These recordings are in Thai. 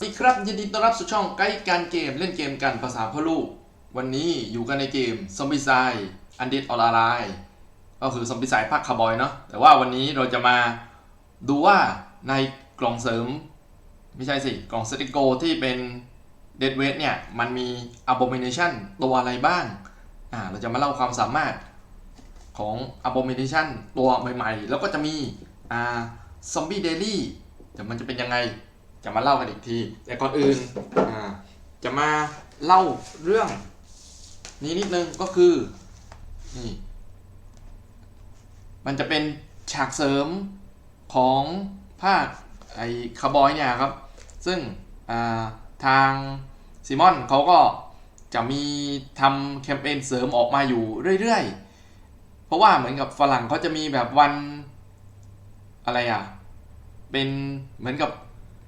สวัสดีครับยินดีต้อนรับสู่ช่องไกด์การเกมเล่นเกมกันภาษาพ่อลูก วันนี้อยู่กันในเกมซอมบี้ไซอันเดดออลาไลก็คือซอมบี้ไซภาคคาร์บอยเนาะแต่ว่าวันนี้เราจะมาดูว่าในกล่องเสริม ไม่ใช่สิ กล่องสติโกที่เป็นเดดเวทเนี่ย มันมี Abomination ตัวอะไรบ้างอ่าเราจะมาเล่าความสามารถของ Abomination ตัวใหม่ๆ แล้วก็จะมีอ่า Zombie Daily แต่มันจะเป็นยังไง จะมาเล่ากันอีกที แต่ก่อนอื่นอ่าจะมาเล่าเรื่อง นี้นิดนึงก็คือนี่มันจะเป็นฉากเสริมของภาคไอ้คาร์บอยเนี่ยครับ ซึ่งาทางซิมอนเขาก็จะมีทำแคมเปญเสริมออกมาอยู่เรื่อยๆ เพราะว่าเหมือนกับฝรั่งเขาจะมีแบบวันอะไรอะ เป็นเหมือนกับ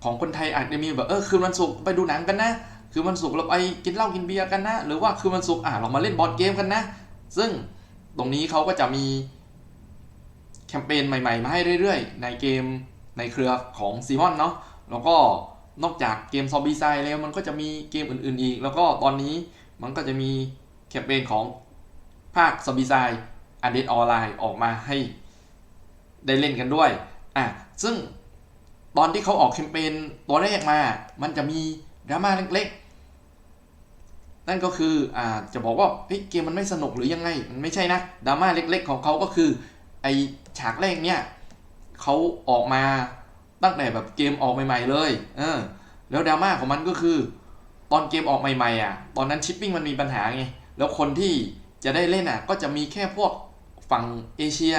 ของคนไทยอาจจะมีแบบเออคืนวันศุกร์ไปดูหนังกันนะ คืนวันศุกร์เราไปกินเหล้ากินเบียร์กันนะ หรือว่าคืนวันศุกร์อะเรามาเล่นบอร์ดเกมกันนะ ซึ่งตรงนี้เขาก็จะมีแคมเปญใหม่ๆ มาให้เรื่อยๆ ในเกมในเครือของซีมอนเนาะแล้วก็นอกจากเกมซอมบี้ไซแล้วมันก็จะมีเกมอื่นๆอีก แล้วก็ตอนนี้มันก็จะมีแคมเปญของภาคซอมบี้ไซอันเดดออนไลน์ออกมาให้ได้เล่นกันด้วยอะซึ่ง ตอนที่เขาออกแคมเปญตัวแรกมา มันจะมีดราม่าเล็กๆ นั่นก็คืออ่าจะบอกว่าเกมมันไม่สนุกหรือยังไง มันไม่ใช่นะดราม่าเล็ก ๆ ของเขาก็คือ ไอฉากแรกเนี่ยเขาออกมาตั้งแต่แบบเกมออกใหม่ ๆ เลย เออ แล้วดราม่าของมันก็คือ ตอนเกมออกใหม่ๆอะ ตอนนั้นชิปปิ้งมันมีปัญหาไง แล้วคนที่จะได้เล่นอะ ก็จะมีแค่พวกฝั่งเอเชีย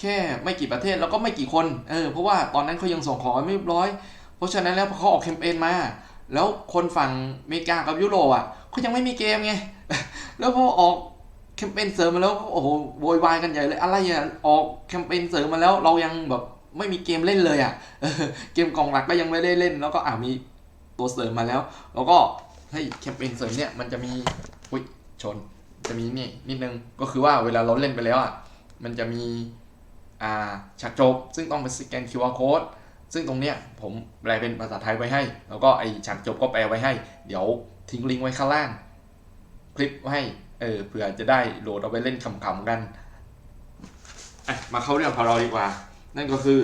แค่ไม่กี่ประเทศแล้วก็ไม่กี่คนเออเพราะว่าตอนนั้นเขายังส่งของไม่เรียบร้อย เพราะฉะนั้นแล้วพอเขาออกแคมเปญมา แล้วคนฝั่งอเมริกากับยุโรปอะเขายังไม่มีเกมไงแล้วพอออกแคมเปญเสริมมาแล้วโอ้โหโวยวายกันใหญ่เลยอะไรอะออกแคมเปญเสริมมาแล้วเรายังแบบไม่มีเกมเล่นเลยอะเกมกองหลักก็ยังไม่ได้เล่น แล้วก็อ่ามีตัวเสริมมาแล้ว แล้วก็เฮ้ยแคมเปญเสริมเนี่ยมันจะมีอุ้ยชนจะมีนี่นิดนึงก็คือว่าเวลาเราเล่นไปแล้วอะมันจะมี ฉากจบ ซึ่งต้องไปสแกน QR code ซึ่งตรงเนี้ยผมแปลเป็นภาษาไทยไว้ให้ แล้วก็ไอฉากจบก็แปลไว้ให้ เดี๋ยวทิ้งลิงก์ไว้ข้างล่าง คลิปไว้ให้เออเผื่อจะได้โหลดเอาไปเล่นขำๆกันอะมาเข้าเรื่องของเราดีกว่า นั่นก็คือ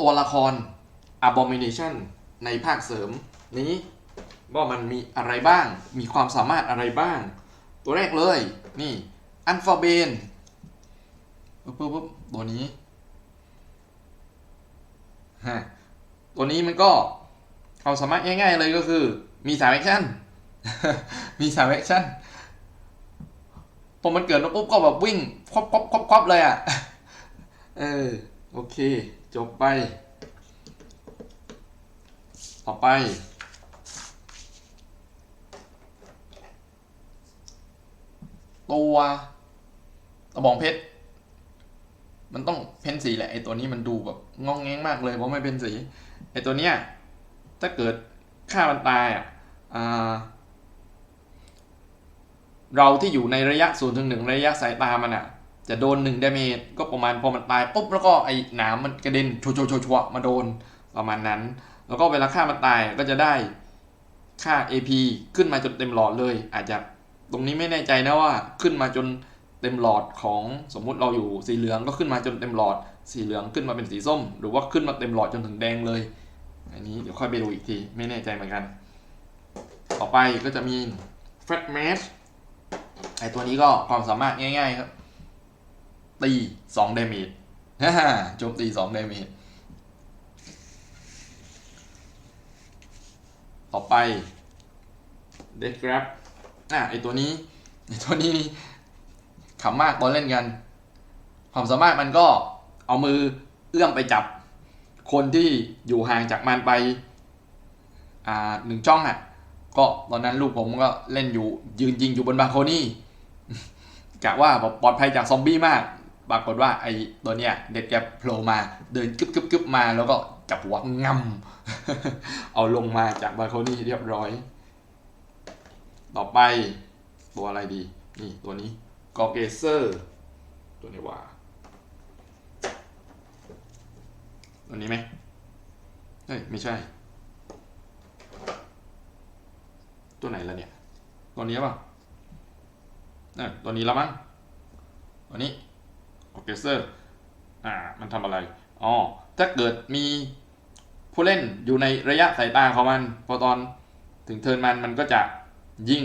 ตัวละคร Abomination ในภาคเสริมนี้ว่ามันมีอะไรบ้าง มีความสามารถอะไรบ้าง ตัวแรกเลย นี่ อันฟาเบนปุ๊บปุ๊บปุ๊บตัวนี้ฮะตัวนี้มันก็ความสามารถง่ายๆเลยก็คือ มีสามแอคชั่นมีสามแอคชั่นพอมันเกิดมาปุ๊บก็แบบวิ่งควบควบควบควบเลยอะเออโอเค จบไป ต่อไป ตัว กระบองเพชรมันต้องเพ้นสีแหละไอตัวนี้มันดูแบบงองแงงมากเลยเพราะไม่เป็นสีไอตัวเนี้ยถ้าเกิดฆ่ามันตายอะเราที่อยู่ในระยะ0ูนย์ถึงหนึ่งระยะสายตามันอะ จะโดน1 d a m a g e ก็ประมาณพอมันตายปุ๊บแล้วก็ไอหนามมันกระเด็นชัวชัวชัวมาโดนประมาณนั้น แล้วก็เวลาฆ่ามันตายก็จะได้ค่า AP ขึ้นมาจนเต็มหลอดเลย อาจจะตรงนี้ไม่แน่ใจนะว่าขึ้นมาจน เต็มหลอดของสมมุติเราอยู่สีเหลืองก็ขึ้นมาจนเต็มหลอด สีเหลืองขึ้นมาเป็นสีส้ม หรือว่าขึ้นมาเต็มหลอดจนถึงแดงเลย อันนี้เดี๋ยวค่อยไปดูอีกที ไม่แน่ใจเหมือนกัน ต่อไปก็จะมี Fat Mash ไอตัวนี้ก็ความสามารถง่าย ๆ ครับ ตี2เดเมจฮ่าฮ่าโจมตี2เดเมจต่อไป Dead Grab อะไอตัวนี้ไอตัวนี้ ขำมากตอนเล่นกัน ความสามารถมันก็เอามือเอื้อมไปจับ คนที่อยู่ห่างจากมันไปอ่าหนึ่งช่องอะ ก็ตอนนั้นลูกผมก็เล่นอยู่ยืนยิงอยู่บนบาโคนี่กะว่าปลอดภัยจากซอมบี้มากปรากฏว่าไอ้ตัวเนี้ยเด็ดแกโผล่มาเดินกึบกึบกึบมาแล้วก็จับหัวงำเอาลงมาจากบาโคนี่เรียบร้อย ต่อไปตัวอะไรดี นี่ตัวนี้ กอเกเซอร์ตัวนี้ว่าตัวนี้ไหมเฮ้ยไม่ใช่ ตัวไหนล่ะเนี่ยตัวนี้ป่ะเออตัวนี้ล้วมั้งตัวนี้โอเคเซอร์อ่ามันทำอะไรอ๋อถ้าเกิดมีผู้เล่นอยู่ในระยะสายตาของมัน พอตอนถึงเทิร์นมันมันก็จะยิง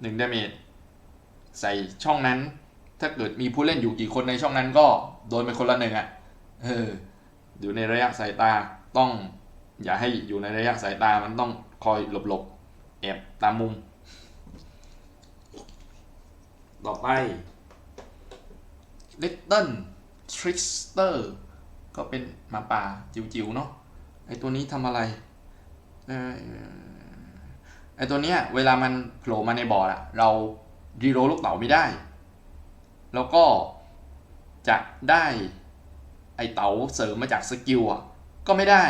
หนึ่งดาเมจ ใส่ช่องนั้น ถ้าเกิดมีผู้เล่นอยู่กี่คนในช่องนั้นก็โดนไปคนละหนึ่งอะเอออยู่ในระยะสายตาต้องอย่าให้อยู่ในระยะสายตามันต้องคอยหลบๆแอบตามมุม ต่อไป Little Trickster ก็เป็นหมาป่าจิ๋วๆเนาะไอตัวนี้ทำอะไรไอตัวเนี้ยเวลามันโผล่มาในบอร์ดอะเรา รีโรลลูกเต๋าไม่ได้ แล้วก็จะได้ไอเต๋าเสริมมาจากสกิลอะก็ไม่ได้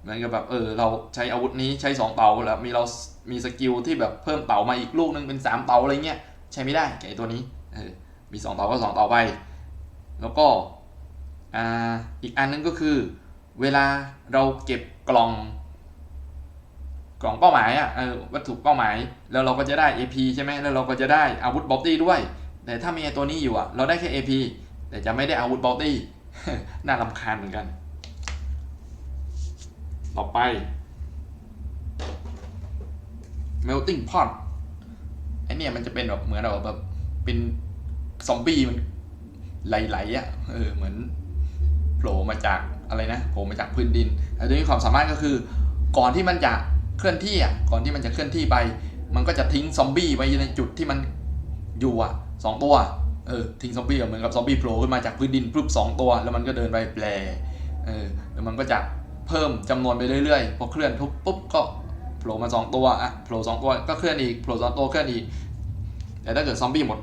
เหมือนกับแบบเออเราใช้อาวุธนี้ใช้ 2 เต๋าแล้วมีเรามีสกิลที่แบบเพิ่มเต๋ามาอีกลูกนึงเป็น 3 เต๋าอะไรเงี้ยใช้ไม่ได้กับไอตัวนี้เออมี 2 เต๋าก็ 2 เต๋าไป แล้วก็อ่าอีกอันนึงก็คือ เวลาเราเก็บกล่อง กล่องเป้าหมายอะเออวัตถุเป้าหมาย แล้วเราก็จะได้ AP ใช่ไหมแล้วเราก็จะได้อาวุธบอตตี้ด้วย แต่ถ้ามีตัวนี้อยู่อะเราได้แค่ AP แต่จะไม่ได้อาวุธบอตตี้น่ารำคาญเหมือนกัน ต่อไป melting pot ไอเนี่ยมันจะเป็นแบบเหมือนแบบแบบเป็นซอมบี้มันไหลๆอะเออเหมือนโผล่มาจากอะไรนะโผล่มาจากพื้นดินไอ้ตัวนี้ความสามารถก็คือ ก่อนที่มันจะ เคลื่อนที่อะก่อนที่มันจะเคลื่อนที่ไป มันก็จะทิ้งซอมบี้ไว้ในจุดที่มันอยู่อะสองตัวเออทิ้งซอมบี้เหมือนกับซอมบี้โผล่ขึ้นมาจากพื้นดินปุ๊บสองตัว แล้วมันก็เดินไปแปลเออแล้วมันก็จะเพิ่มจำนวนไปเรื่อยๆพอเคลื่อนทุบปุ๊บก็โผล่มาสองตัวอะโผล่สองตัวก็เคลื่อนอีกโผล่สองตัวเคลื่อนอีกแต่ถ้าเกิดซอมบี้หมด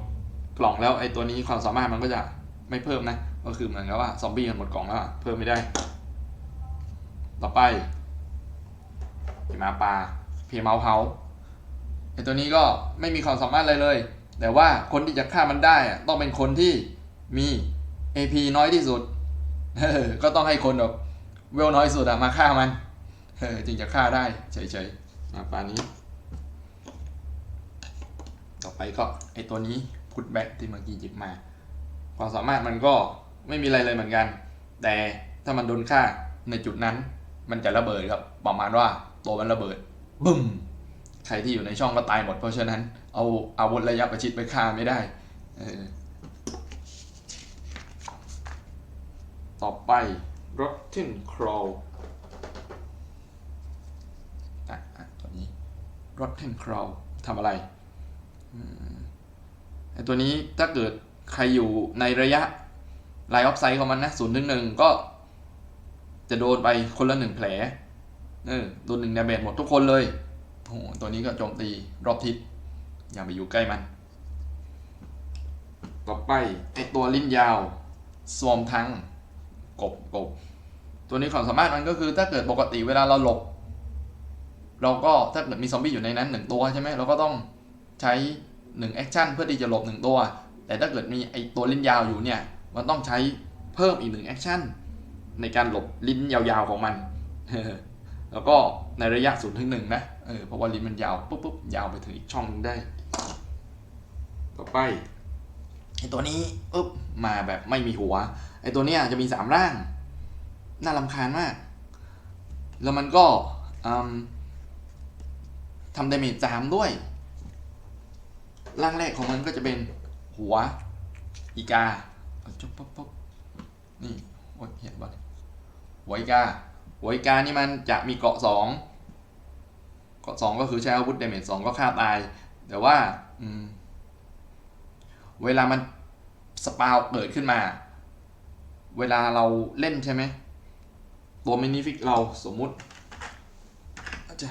กล่องแล้วไอ้ตัวนี้ความสามารถมันก็จะไม่เพิ่มนะก็คือเหมือนกับว่าซอมบี้มันหมดกล่องแล้วเพิ่มไม่ได้ ต่อไป พีมาปลาพีเมาเฮาไอตัวนี้ก็ไม่มีความสามารถอะไรเลย แต่ว่าคนที่จะฆ่ามันได้ต้องเป็นคนที่มี AP น้อยที่สุดก็ต้องให้คนแบบเวลน้อยสุดอะมาฆ่ามันจึงจะฆ่าได้เฉยๆมาปลานี้ ต่อไปก็ไอตัวนี้พุทแบ็กที่เมื่อกี้หยิบมา ความสามารถมันก็ไม่มีอะไรเลยเหมือนกัน แต่ถ้ามันโดนฆ่าในจุดนั้น มันจะระเบิดครับประมาณว่า ตัวมันระเบิดบึ้มใครที่อยู่ในช่องก็ตายหมด เพราะฉะนั้นเอาอาวุธระยะประชิดไปฆ่าไม่ได้ ต่อไป Rotten Crow อะอะตัวนี้ Rotten Crow ทำอะไรไอตัวนี้ถ้าเกิดใครอยู่ในระยะไลน์ออฟไซด์ของมันนะศูนย์ถึงหนึ่งก็จะโดนไปคนละหนึ่งแผล เออโดนหนึ่งดาเมจหมดทุกคนเลยโอ้โหตัวนี้ก็โจมตีรอบทิศอย่าไปอยู่ใกล้มัน ต่อไปไอตัวลิ้นยาวสวมทั้งกบกบตัวนี้ความสามารถมันก็คือถ้าเกิดปกติเวลาเราหลบ เราก็ถ้าเกิดมีซอมบี้อยู่ในนั้นหนึ่งตัวใช่ไหมเราก็ต้องใช้หนึ่งแอคชั่นเพื่อที่จะหลบหนึ่งตัว แต่ถ้าเกิดมีไอตัวลิ้นยาวอยู่เนี่ย มันต้องใช้เพิ่มอีกหนึ่งแอคชั่นในการหลบลิ้นยาวๆของมัน แล้วก็ในระยะศูนย์ถึงหนึ่งนะเออเพราะว่าลิ้นมันยาวปุ๊บปุ๊บยาวไปถึงอีกช่องหนึงได้ ต่อไปไอตัวนี้อึ๊บมาแบบไม่มีหัวไอตัวเนี้ยจะมีสามร่าง น่ารำคาญมาก แล้วมันก็ทำดาเมจสามด้วย ร่างแรกของมันก็จะเป็นหัว อีกาเอาจุ๊บปุ๊บปุ๊บนี่โอ้ยเห็นบ่หัวอีกา หัวอีกานี่มันจะมีเกาะสองเกาะสองก็คือใช้อาวุธเดเมจสองก็ฆ่าตาย แต่ว่าอืมเวลามันสปาวเกิดขึ้นมา เวลาเราเล่นใช่ไหม ตัวมินิฟิกเราสมมุติจะ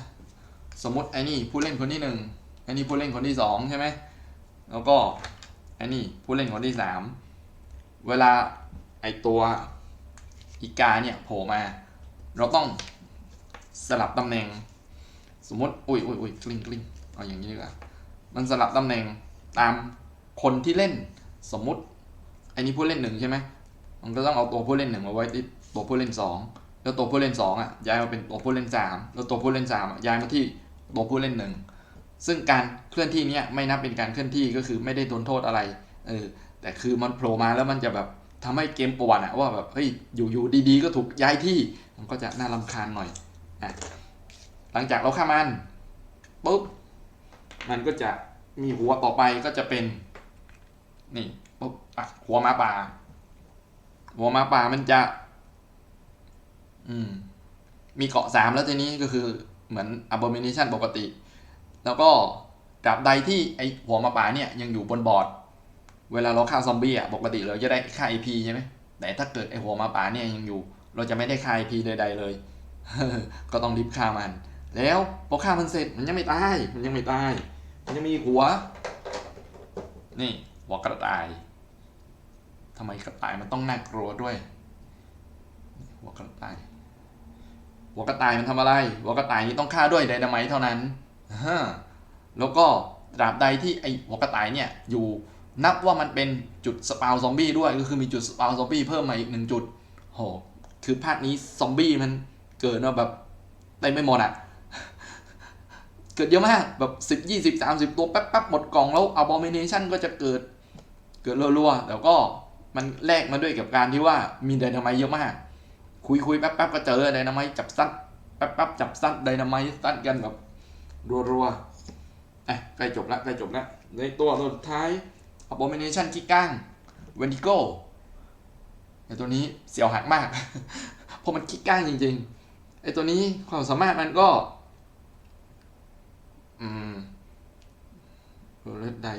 สมมติไอ้นี่ผู้เล่นคนที่หนึ่งไอ้นี่ผู้เล่นคนที่สองใช่ไหม แล้วก็ไอ้นี่ผู้เล่นคนที่สามเวลาไอตัวอีกาเนี่ยโผล่มา เราต้องสลับตำแหน่ง สมมติอุ้ยอุ้ยอุ้ยกลิ้งกลิ้งเอาอย่างนี้ดีกว่ามันสลับตำแหน่งตามคนที่เล่นสมมติไอ้นี่ผู้เล่นหนึ่งใช่ไหมมันก็ต้องเอาตัวผู้เล่นหนึ่งมาไว้ที่ตัวผู้เล่นสองแล้วตัวผู้เล่นสองอะย้ายมาเป็นตัวผู้เล่นสามแล้วตัวผู้เล่นสามอะย้ายมาที่ตัวผู้เล่นหนึ่งซึ่งการเคลื่อนที่เนี้ยไม่นับเป็นการเคลื่อนที่ก็คือไม่ได้โดนโทษอะไรเออแต่คือมันโผล่มาแล้วมันจะแบบทำให้เกมปวดอะว่าแบบเฮ้ยอยู่ๆดีๆ ก็ถูกย้ายที่ มันก็จะน่ารำคาญหน่อยอะหลังจากเราฆ่ามันปุ๊บมันก็จะมีหัวต่อไปก็จะเป็น นี่ปุ๊บอะหัวมาป่า หัวมาป่ามันจะ อืม มีเกาะสามแล้วทีนี้ก็คือเหมือน abomination ปกติ แล้วก็ตราบใดที่ไอหัวมาป่าเนี่ยยังอยู่บนบอร์ด เวลาเราฆ่าซอมบี้อะปกติเราจะได้ค่า IP ใช่ไหมแต่ถ้าเกิดไอหัวมาป่าเนี่ยยังอยู่ เราจะไม่ได้ค่า IP ใดๆเลย ก็ต้องรีบฆ่ามัน แล้วพอฆ่ามันเสร็จมันยังไม่ตาย มันยังไม่ตาย มันยังมีหัว นี่หัวกระต่ายทำไมกระต่ายมันต้องน่ากลัวด้วย หัวกระต่าย หัวกระต่ายมันทำอะไร หัวกระต่ายนี้ต้องฆ่าด้วยไดนาไมต์เท่านั้นฮะแล้วก็ตราบใดที่ไอหัวกระต่ายเนี่ยอยู่นับว่ามันเป็นจุดสปาวซอมบี้ด้วย ก็คือมีจุดสปาวซอมบี้เพิ่มมาอีกหนึ่งจุด โห คือภาคนี้ซอมบี้มันเกิดมาแบบเต็มไปหมดอะ เกิดเยอะมากแบบสิบยี่สิบสามสิบตัวแป๊บๆหมดกล่องแล้ว abomination ก็จะเกิดเกิดรัวๆแล้วก็มันแลกมาด้วยกับการที่ว่ามีไดนาไมต์เยอะมาก คุยคุยๆแป๊บก็เจอไดนาไมต์จับซัดแป๊บๆจับซัดไดนาไมต์ซัดกันแบบรัวๆอะใกล้จบละใกล้จบละในตัวตัวสุดท้าย abomination ขี้ก้างเวนดิโก้ ไอตัวนี้เสียวหักมาก เพราะมันขี้ก้างจริง ๆ ไอตัวนี้ความสามารถมันก็ อืมเลดได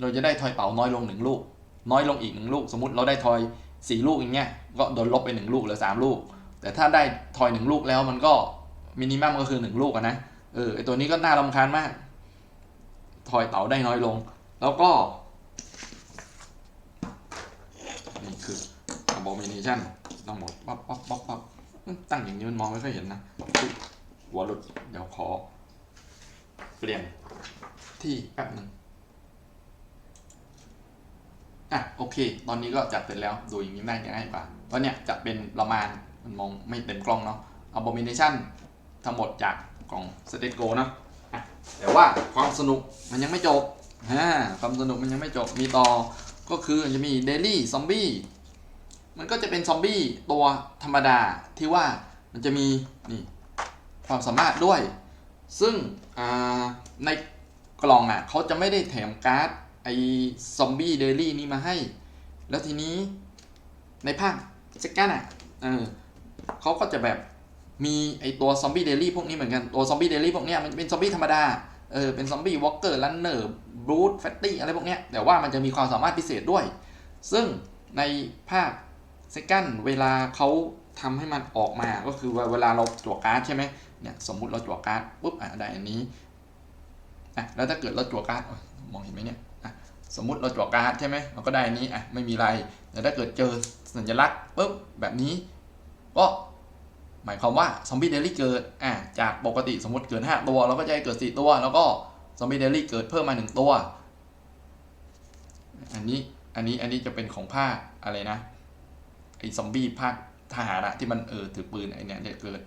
เราจะได้ทอยเป๋าน้อยลงหนึ่งลูก น้อยลงอีกหนึ่งลูก สมมติเราได้ทอยสี่ลูกอย่างเงี้ย ก็โดนลบไปหนึ่งลูกเหลือสามลูก แต่ถ้าได้ทอยหนึ่งลูกแล้วมันก็มินิมัมก็คือหนึ่งลูกนะ เออไอตัวนี้ก็น่ารำคาญมาก ทอยเต๋าได้น้อยลง แล้วก็ นี่คือ abomination ทั้งหมดปั๊บปั๊บปั๊บปั๊บตั้งอย่างนี้มันมองไม่ค่อยเห็นนะ หัวหลุด เดี๋ยวขอ เปลี่ยนที่แป๊บหนึ่งอะโอเค ตอนนี้ก็จัดเสร็จแล้วดูอย่างนี้ได้ง่ายกว่าเพราะเนี่ยจะเป็นประมาณมันมองไม่เต็มกล้องเนาะ abomination ทั้งหมดจากกล่อง s t a t e Go เนะอะแต่ว่าความสนุกมันยังไม่จบฮะความสนุกมันยังไม่จบมีต่อก็คือจะมี daily zombie มันก็จะเป็นซอมบี้ตัวธรรมดาที่ว่ามันจะมีนี่ความสามารถด้วย ซึ่งในกล่องอะเขาจะไม่ได้แถมการ์ดไอซอมบี้เดลี่นี้มาให้ แล้วทีนี้ในภาคเซกันอะเออเขาก็จะแบบมีไอตัวซอมบี้เดลี่พวกนี้เหมือนกัน ตัวซอมบี้เดลี่พวกเนี้ยมันเป็นซอมบี้ธรรมดา เออ เป็นซอมบี้วอล์กเกอร์ลันเนอร์บรูดแฟตตี้อะไรพวกเนี้ย แต่ว่ามันจะมีความสามารถพิเศษด้วย ซึ่งในภาค เซกันเวลาเขาทำให้มันออกมาก็คือว่าเวลาเราจั่วการ์ดใช่ไหมเนี่ยสมมุติเราจั่วการ์ดปุ๊บอะได้อันนี้อะแล้วถ้าเกิดเราจั่วการ์ดอมองเห็นไหมเนี่ยอะสมมุติเราจั่วการ์ดใช่ไหมเราก็ได้อันนี้อะไม่มีไรแต่ถ้าเกิดเจอสัญลักษณ์ปุ๊บแบบนี้ ก็หมายความว่าซอมบี้เดลี่เกิดอะจากปกติสมมติเกิด5ตัวเราก็จะให้เกิด 4 ตัว แล้วก็ซอมบี้เดลี่เกิดเพิ่มมา 1 ตัว อันนี้อันนี้อันนี้จะเป็นของภาคอะไรนะ อ้ซอมบี้ภาคทหารอะที่มันเออถือปืนไอ้เนี่ยจะเกิด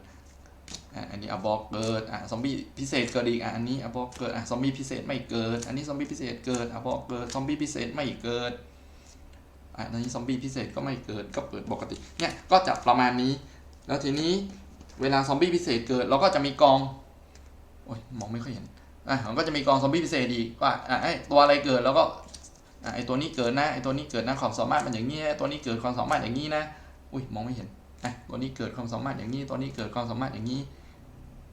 อะอันนี้อะบอกเกิดอะซอมบี้พิเศษเกิดอีกอะอันนี้อะบอกเกิดอะซอมบี้พิเศษไม่เกิด อันนี้ซอมบี้พิเศษเกิดอะบอกเกิดซอมบี้พิเศษไม่เกิดอะอันนี้ซอมบี้พิเศษก็ไม่เกิดก็เกิดปกติเนี่ยก็จะประมาณนี้ แล้วทีนี้เวลาซอมบี้พิเศษเกิดเราก็จะมีกองโอ้ยมองไม่ค่อยเห็นอะมันก็จะมีกองซอมบี้พิเศษอีกว่าอะไอตัวอะไรเกิดแล้วก็ ไอ้ตัวนี้เกิดนะไอ้ตัวนี้เกิดนะความสามารถมันอย่างนี้นะตัวนี้เกิดความสามารถอย่างนี้นะอุ้ยมองไม่เห็นอะตัวนี้เกิดความสามารถอย่างนี้ตัวนี้เกิดความสามารถอย่างนี้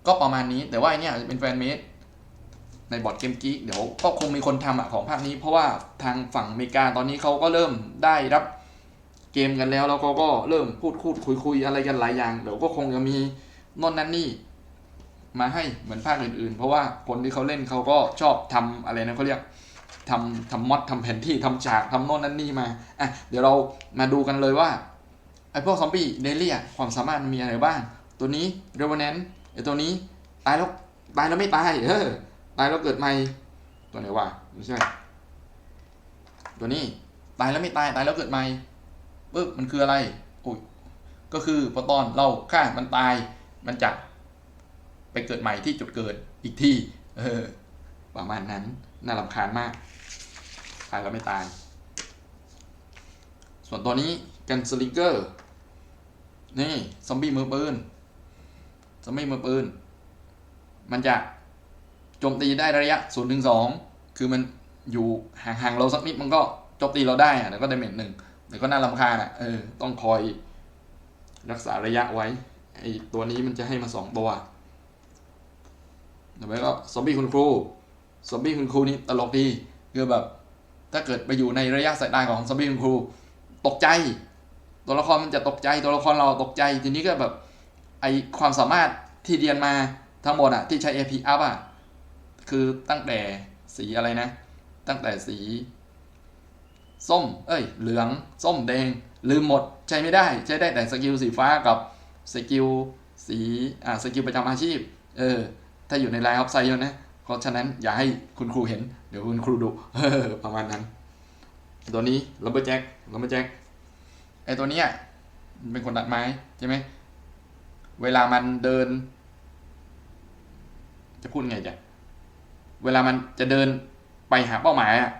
ก็ประมาณนี้แต่ว่าอันเนี้ยอาจจะเป็นแฟนเมดในบอร์ดเกมกี้เดี๋ยวก็คงมีคนทำอะของภาคนี้ เพราะว่าทางฝั่งอเมริกาตอนนี้เขาก็เริ่มได้รับเกมกันแล้วแล้วเขาก็เริ่มพูดพูดคุยคุยอะไรกันหลายอย่างเดี๋ยวก็คงจะมีนนนั่นนี่มาให้เหมือนภาคอื่นๆ เพราะว่าคนที่เขาเล่นเขาก็ชอบทำอะไรนะเขาเรียก ทำทำมอดทำแผนที่ทำฉากทำโน่นนั่นนี่มาอะเดี๋ยวเรามาดูกันเลยว่าไอพวกซอมบี้เดลี่อะความสามารถมันมีอะไรบ้าง ตัวนี้เรเวเนนไอตัวนี้ตายแล้วตายแล้วไม่ตายเออตายแล้วเกิดใหม่ตัวไหนวะไม่ใช่ตัวนี้ตายแล้วไม่ตายตายแล้วเกิดใหม่ปึ๊บมันคืออะไรอุ้ยก็คือพอตอนเราฆ่ามันตายมันจะไปเกิดใหม่ที่จุดเกิดอีกที่เออประมาณนั้นน่ารำคาญมากายแล้วไม่ตาย ส่วนตัวนี้กันสลิงเกอร์นี่ซอมบี้มือปืนซอมบี้มือปืน มันจะโจมตีได้ระยะ0ถึง2คือมันอยู่ห่างๆเราสักนิดมันก็โจมตีเราได้อะแล้วก็ไดาเมจหนึ่งแต่ก็น่ารำคาญอะเออต้องคอยรักษาระยะไว้ไอตัวนี้มันจะให้มาสองตัวต่อไปก็ซอมบี้คุณครูซอมบี้คุณครูนี่ตลกดีคือแบบ ถ้าเกิดไปอยู่ในระยะสายตาของซอมบี้คุณครู ตกใจ ตัวละครมันจะตกใจ ตัวละครเราตกใจ ทีนี้ก็แบบไอความสามารถที่เรียนมาทั้งหมดอะที่ใช้ AP up อะคือตั้งแต่สีอะไรนะ ตั้งแต่สี ส้ม เอ้ย เหลือง ส้มแดง ลืมหมดใช้ไม่ได้ ใช้ได้แต่สกิลสีฟ้ากับสกิลสี อ่า สกิลประจำอาชีพ เออ ถ้าอยู่ในไลน์ออฟไซด์นะ เพราะฉะนั้นอย่าให้คุณครูเห็น เดี๋ยวคุณครูดุประมาณนั้น ตัวนี้ลัมเบอร์แจ็คลัมเบอร์แจ็คไอตัวเนี้ยเป็นคนตัดไม้ใช่ไหมเวลามันเดิน จะพูดไงจ๊ะเวลามันจะเดินไปหาเป้าหมายอะ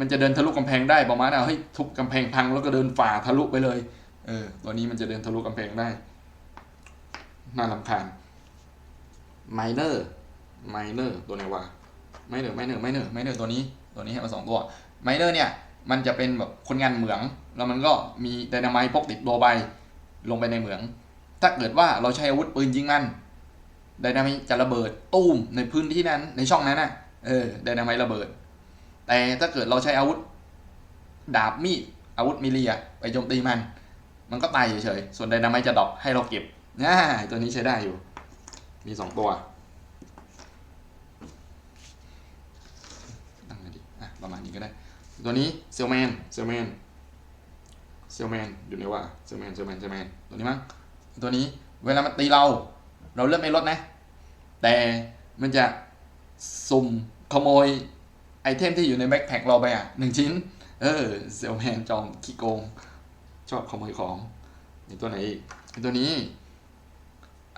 มันจะเดินทะลุกำแพงได้ประมาณว่าเฮ้ยทุบกำแพงพังแล้วก็เดินฝ่าทะลุไปเลย เออ ตัวนี้มันจะเดินทะลุกำแพงได้ น่าลำคาญไมเนอร์ ไมเนอร์ตัวไหนวะไมเนอร์ไมเนอร์ไมเนอร์ไมเนอร์ตัวนี้ตัวนี้ให้มาสองตัวไมเนอร์เนี่ยมันจะเป็นแบบคนงานเหมือง แล้วมันก็มีไดนาไมต์พกติดตัวไปลงไปในเหมือง ถ้าเกิดว่าเราใช้อาวุธปืนยิงมันไดนาไมต์จะระเบิดตุ้มในพื้นที่นั้นในช่องนั้นน่ะเออไดนาไมต์ระเบิด แต่ถ้าเกิดเราใช้อาวุธดาบมีดอาวุธมิลลีอะไปโจมตีมัน มันก็ตายเฉยๆส่วนไดนาไมต์จะดรอปให้เราเก็บน่าตัวนี้ใช้ได้อยู่ มีสองตัว ตั้งไงดีอะประมาณ นี้ก็ได้ ตัวนี้เซลแมนเซลแมนเซลแมนอยู่ในว่าเซลแมนเซลแมนเซลแมนตัวนี้มั้งตัวนี้เวลามันตีเรา เราเลือกไม่ลดนะ แต่มันจะสุ่มขโมยไอเทมที่อยู่ในแบ็คแพ็คเราไปอะหนึ่งชิ้น เออเซลแมนจอมขี้โกง ชอบขโมยของนี่ตัวไหนอีกตัวนี้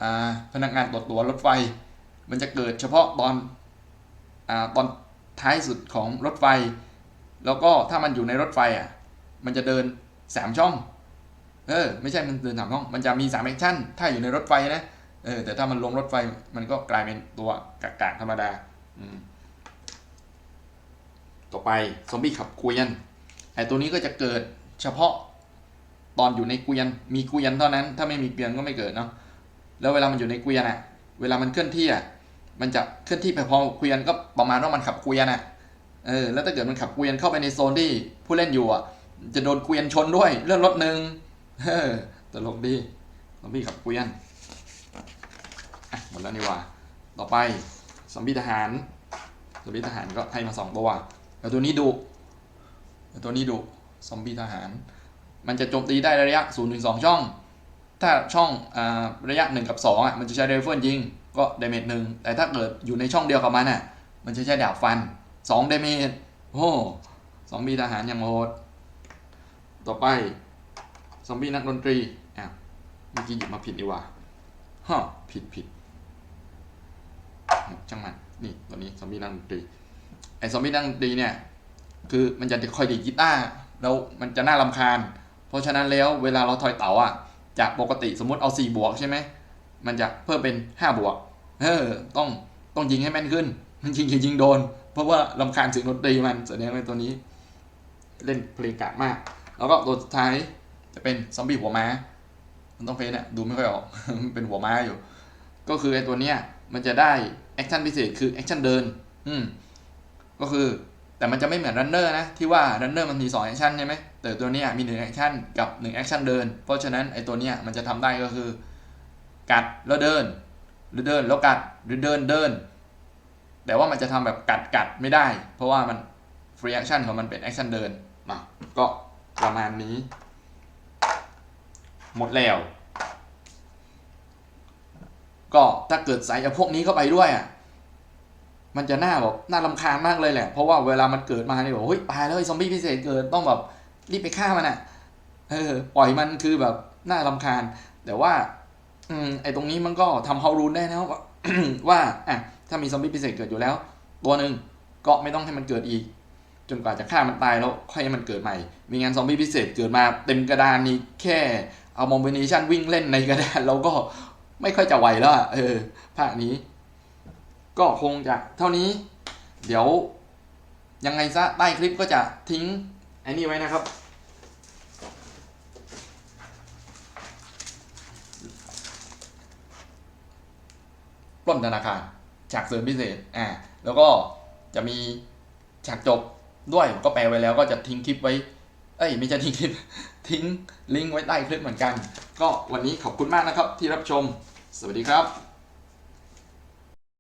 อ่าพนักงานตรวจตัวรถไฟ มันจะเกิดเฉพาะตอนอ่าตอน ท้ายสุดของรถไฟ แล้วก็ถ้ามันอยู่ในรถไฟอะมันจะเดินสามช่อง เออ ไม่ใช่มันเดินสามช่อง มันจะมีสามแอคชั่น ถ้าอยู่ในรถไฟนะ เออ แต่ถ้ามันลงรถไฟ มันก็กลายเป็นตัวกากาธรรมดา ต่อไปซอมบี้ขับกวียนไอตัวนี้ก็จะเกิดเฉพาะตอนอยู่ในกวียนมีกวียนเท่านั้น ถ้าไม่มีเกียนก็ไม่เกิดเนาะ แล้วเวลามันอยู่ในกวียนอะเวลามันเคลื่อนที่อะ มันจะเคลื่อนที่ไปพอเกวียนก็ประมาณว่ามันขับเกวียนอะเออแล้วถ้าเกิดมันขับเกวียนเข้าไปในโซนที่ผู้เล่นอยู่อะจะโดนเกวียนชนด้วยเลื่อนรถหนึ่งเออตลกดีซอมบี้ขับเกวียนอะหมดแล้วนี่ว่า ต่อไปซอมบี้ทหารซอมบี้ทหารก็ให้มาสองตัวแล้วตัวนี้ดุแล้วตัวนี้ดุซอมบี้ทหาร มันจะโจมตีได้ระยะ0ถึง2ช่อง ถ้าช่องอระยะ 1 กับ2อะมันจะใช้ไรเฟิลยิง ก็เดเมจหนึ่งแต่ถ้าเกิดอยู่ในช่องเดียวกับมันอะ มันจะใช้ดาบฟัน2ดาเมจโอ้ซอมบี้ทหารอย่างโหด ต่อไปซอมบี้นักดนตรีอะเมื่อกี้หยิบมาผิดดีกว่าฮะผิดผิดช่างมันนี่ตัวนี้ซอมบี้นักดนตรีไอ้ซอมบี้นักดนตรีเนี่ยคือมันจะคอยดีดกีตาร์แล้วมันจะน่ารำคาญ เพราะฉะนั้นแล้วเวลาเราทอยเต๋าอะจากปกติสมมติเอา4บวกใช่ไหม มันจะเพิ่มเป็น5บวกเออต้องต้องยิงให้แม่นขึ้น มันยิงยิงโดน เพราะว่าลำคาญเสียงดนตรีมันแสดงว่าตัวนี้เล่นเพลงกากมาก แล้วก็ตัวสุดท้ายจะเป็นซอมบี้หัวม้า มันต้องเฟซเนี่ยดูไม่ค่อยออกมันเป็นหัวม้าอยู่ ก็คือไอ้ตัวเนี้ยมันจะได้แอคชั่นพิเศษคือแอคชั่นเดิน อืม ก็คือแต่มันจะไม่เหมือนรันเนอร์นะ ที่ว่ารันเนอร์มันมี2แอคชั่นใช่ไหมแต่ตัวเนี้ยมี1แอคชั่นกับ1แอคชั่นเดิน เพราะฉะนั้นไอ้ตัวเนี้ยมันจะทำได้ก็คือ กัดแล้วเดิน หรือเดินแล้วกัดหรือเดินเดิน แต่ว่ามันจะทำแบบกัดกัดไม่ได้ เพราะว่ามันฟรีแอคชั่นของมันเป็นแอคชั่นเดินนะก็ประมาณนี้ หมดแล้ว ก็ถ้าเกิดใส่พวกนี้เข้าไปด้วยอะมันจะน่าแบบน่ารำคาญมากเลยแหละ เพราะว่าเวลามันเกิดมาเนี่ยบอกเฮ้ยตายแล้วไอ้ซอมบี้พิเศษเกิดต้องแบบรีบไปฆ่ามันอะเออปล่อยมันคือแบบน่ารำคาญ แต่ว่า อืมไอตรงนี้มันก็ทำเฮารูนได้นะว่าว่าอะถ้ามีซอมบี้พิเศษเกิดอยู่แล้ว ตัวหนึ่งก็ไม่ต้องให้มันเกิดอีก จนกว่าจะฆ่ามันตายแล้วค่อยให้มันเกิดใหม่ มีงานซอมบี้พิเศษเกิดมาเต็มกระดานนี้แค่เอามอมเบิเนชันวิ่งเล่นในกระดานเราก็ไม่ค่อยจะไหวแล้วเออภาคนี้ ก็คงจะเท่านี้ เดี๋ยวยังไงซะใต้คลิปก็จะทิ้งไอ้นี่ไว้นะครับ ล้นธนาคารฉากเสริมพิเศษอ่าแล้วก็จะมีฉากจบด้วยผมก็แปลไว้แล้วก็จะทิ้งคลิปไว้ เอ้ยไม่ใช่ทิ้งคลิป ทิ้งลิงก์ไว้ใต้คลิปเหมือนกัน ก็วันนี้ขอบคุณมากนะครับที่รับชม สวัสดีครับ